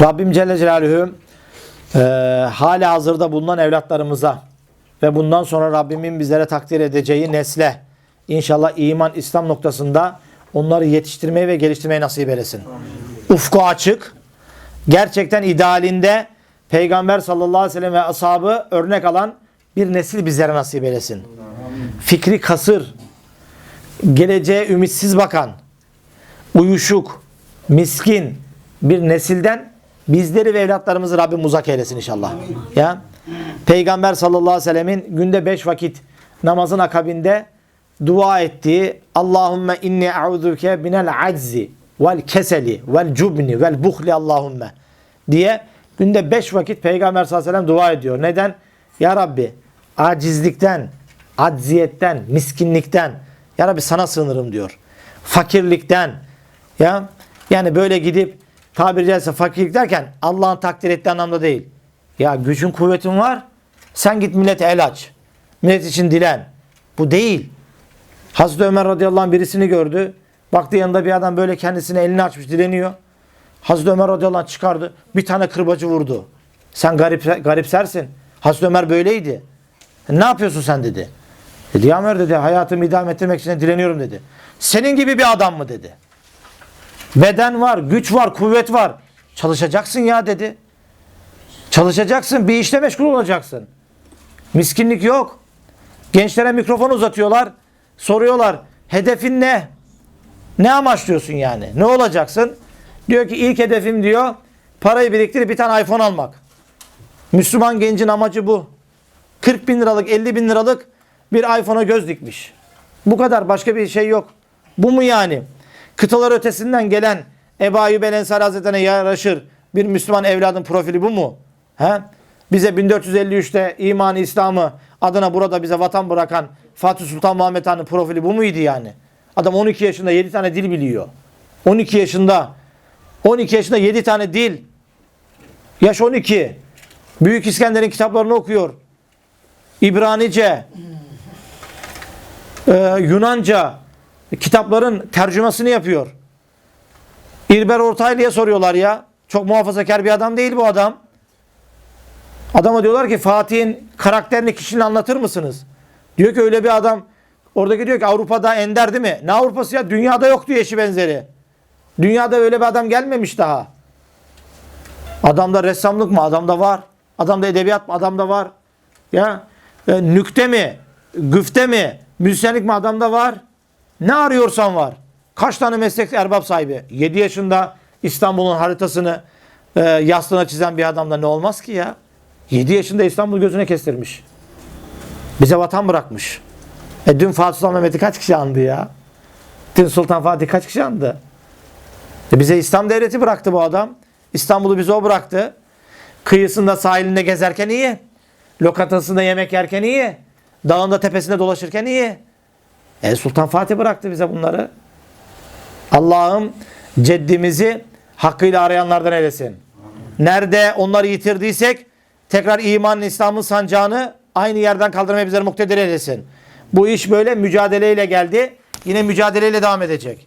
Rabbim Celle Celaluhu e, hala hazırda bulunan evlatlarımıza ve bundan sonra Rabbimin bizlere takdir edeceği nesle inşallah iman İslam noktasında onları yetiştirmeyi ve geliştirmeyi nasip eylesin. Ufku açık, gerçekten idealinde Peygamber sallallahu aleyhi ve sellem ve ashabı örnek alan bir nesil bizlere nasip eylesin. Fikri kasır, geleceğe ümitsiz bakan, uyuşuk, miskin bir nesilden bizleri ve evlatlarımızı Rabbim uzak eylesin inşallah. Ya Peygamber sallallahu aleyhi ve sellemin günde beş vakit namazın akabinde dua ettiği Allahümme inni e'udhuke minel aczi vel keseli vel cubni vel buhli Allahümme diye günde beş vakit Peygamber sallallahu aleyhi ve sellem dua ediyor. Neden? Ya Rabbi acizlikten, acziyetten, miskinlikten Ya Rabbi sana sığınırım diyor. Fakirlikten ya yani böyle gidip tabiri caizse fakirlik derken Allah'ın takdir ettiği anlamda değil. Ya gücün kuvvetin var. Sen git millete el aç. Millet için dilen. Bu değil. Hazreti Ömer radıyallahu anh birisini gördü. Baktı yanında bir adam böyle kendisine elini açmış dileniyor. Hazreti Ömer radıyallahu anh çıkardı. Bir tane kırbacı vurdu. Sen garip, garipsersin. Hazreti Ömer böyleydi. Ne yapıyorsun sen dedi. Dedi ya Ömer dedi hayatımı idame ettirmek için dileniyorum dedi. Senin gibi bir adam mı dedi. Beden var, güç var, kuvvet var. Çalışacaksın ya dedi. Çalışacaksın, bir işte meşgul olacaksın. Miskinlik yok. Gençlere mikrofon uzatıyorlar. Soruyorlar, hedefin ne? Ne amaçlıyorsun yani? Ne olacaksın? Diyor ki ilk hedefim diyor, parayı biriktirip bir tane iPhone almak. Müslüman gencin amacı bu. 40 bin liralık, 50 bin liralık bir iPhone'a göz dikmiş. Bu kadar, başka bir şey yok. Bu mu yani? Kıtalar ötesinden gelen Ebu Ayyub el Ensari Hazretleri'ne yaraşır bir Müslüman evladın profili bu mu? He? Bize 1453'te imanı İslam'ı adına burada bize vatan bırakan Fatih Sultan Muhammed Han'ın profili bu muydu yani? Adam 12 yaşında 7 tane dil biliyor. 12 yaşında 12 yaşında 7 tane dil. Yaş 12. Büyük İskender'in kitaplarını okuyor. İbranice, e, Yunanca kitapların tercümasını yapıyor. İlber Ortaylı'ya soruyorlar ya. Çok muhafazakar bir adam değil bu adam. Adama diyorlar ki Fatih'in karakterini kişiliğini anlatır mısınız? Diyor ki öyle bir adam. Oradaki diyor ki Avrupa'da ender değil mi? Ne Avrupa'sı ya? Dünyada yok diyor eşi benzeri. Dünyada öyle bir adam gelmemiş daha. Adamda ressamlık mı? Adamda var. Adamda edebiyat mı? Adamda var. Ya e, nükte mi? Güfte mi? Müzisyenlik mi? Adamda var. Ne arıyorsan var. Kaç tane meslek erbap sahibi? 7 yaşında İstanbul'un haritasını e, yastığına çizen bir adamda ne olmaz ki ya? 7 yaşında İstanbul gözüne kestirmiş. Bize vatan bırakmış. E dün Fatih Sultan Mehmet'i kaç kişi andı ya? Dün Sultan Fatih kaç kişi andı? E bize İslam devleti bıraktı bu adam. İstanbul'u bize o bıraktı. Kıyısında sahilinde gezerken iyi. Lokantasında yemek yerken iyi. Dağında tepesinde dolaşırken iyi. E Sultan Fatih bıraktı bize bunları. Allah'ım ceddimizi hakkıyla arayanlardan eylesin. Nerede onları yitirdiysek tekrar iman İslam'ın sancağını aynı yerden kaldırmaya bizleri muktedir eylesin. Bu iş böyle mücadeleyle geldi. Yine mücadeleyle devam edecek.